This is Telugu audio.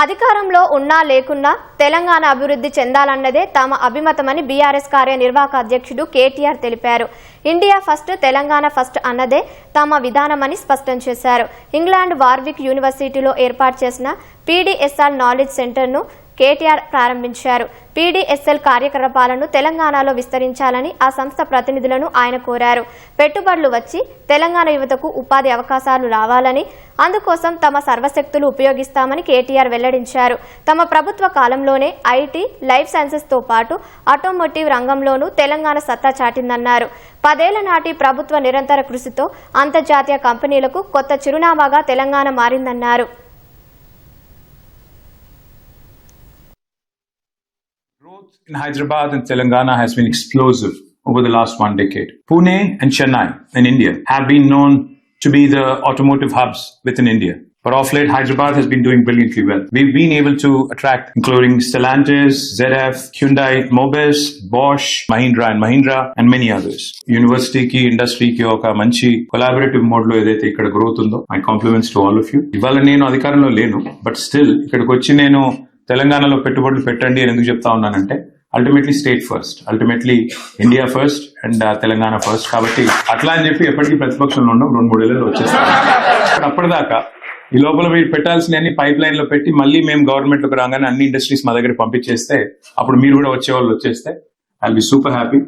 అధికారంలో ఉన్నా లేకున్నా తెలంగాణ అభివృద్ధి చెందాలన్నదే తమ అభిమతమని బీఆర్ఎస్ కార్యనిర్వాహక అధ్యక్షుడు కేటీఆర్ తెలిపారు. ఇండియా ఫస్ట్ తెలంగాణ ఫస్ట్ అన్నదే తమ విధానమని స్పష్టం చేశారు. ఇంగ్లాండ్ వార్విక్ యూనివర్సిటీలో ఏర్పాటు చేసిన పీడీఎస్ఆర్ నాలెడ్జ్ సెంటర్ను కేటీఆర్ ప్రారంభించారు. పీడీఎస్ఎల్ కార్యకలాపాలను తెలంగాణలో విస్తరించాలని ఆ సంస్థ ప్రతినిధులను ఆయన కోరారు. పెట్టుబడులు వచ్చి తెలంగాణ యువతకు ఉపాధి అవకాశాలు రావాలని అందుకోసం తమ సర్వశక్తులు ఉపయోగిస్తామని కేటీఆర్ వెల్లడించారు. తమ ప్రభుత్వ కాలంలోనే ఐటీ లైఫ్ సైన్సెస్తో పాటు ఆటోమోటివ్ రంగంలోనూ తెలంగాణ సత్తా చాటిందన్నారు. పదేళ్ళ నాటి ప్రభుత్వ నిరంతర కృషితో అంతర్జాతీయ కంపెనీలకు కొత్త చిరునామాగా Telangana మారిందన్నారు. Growth in Hyderabad and Telangana has been explosive over the last one decade. Pune and Chennai in India have been known to be the automotive hubs within India. But of late, Hyderabad has been doing brilliantly well. We've been able to attract, including Stellantis, ZF, Hyundai, Mobis, Bosch, Mahindra and Mahindra, and many others. యూనివర్సిటీకి ఇండస్ట్రీకి ఒక మంచి కొలాబరేటివ్ మోడ్ లో ఏదైతే ఇక్కడ గ్రోత్ ఉందో my compliments to all of you ఇవాళ నేను అధికారంలో లేను బట్ స్టిల్ ఇక్కడికి వచ్చి నేను తెలంగాణలో పెట్టుబడులు పెట్టండి అని ఎందుకు చెప్తా ఉన్నానంటే ultimately state first ultimately India first and Telangana first కాబట్టి అట్లా అని చెప్పి ఎప్పటికీ ప్రతిపక్షంలో ఉండవు రెండు మూడేళ్ళలో వచ్చేస్తాం అప్పటిదాకా ఈ లోపల మీరు పెట్టాల్సిన అన్ని పైప్ లైన్లో పెట్టి మళ్ళీ మేము గవర్నమెంట్లోకి రాగానే అన్ని ఇండస్ట్రీస్ మా దగ్గర పంపించేస్తే అప్పుడు మీరు కూడా వచ్చే వాళ్ళు వచ్చేస్తే ఐ బి సూపర్ హ్యాపీ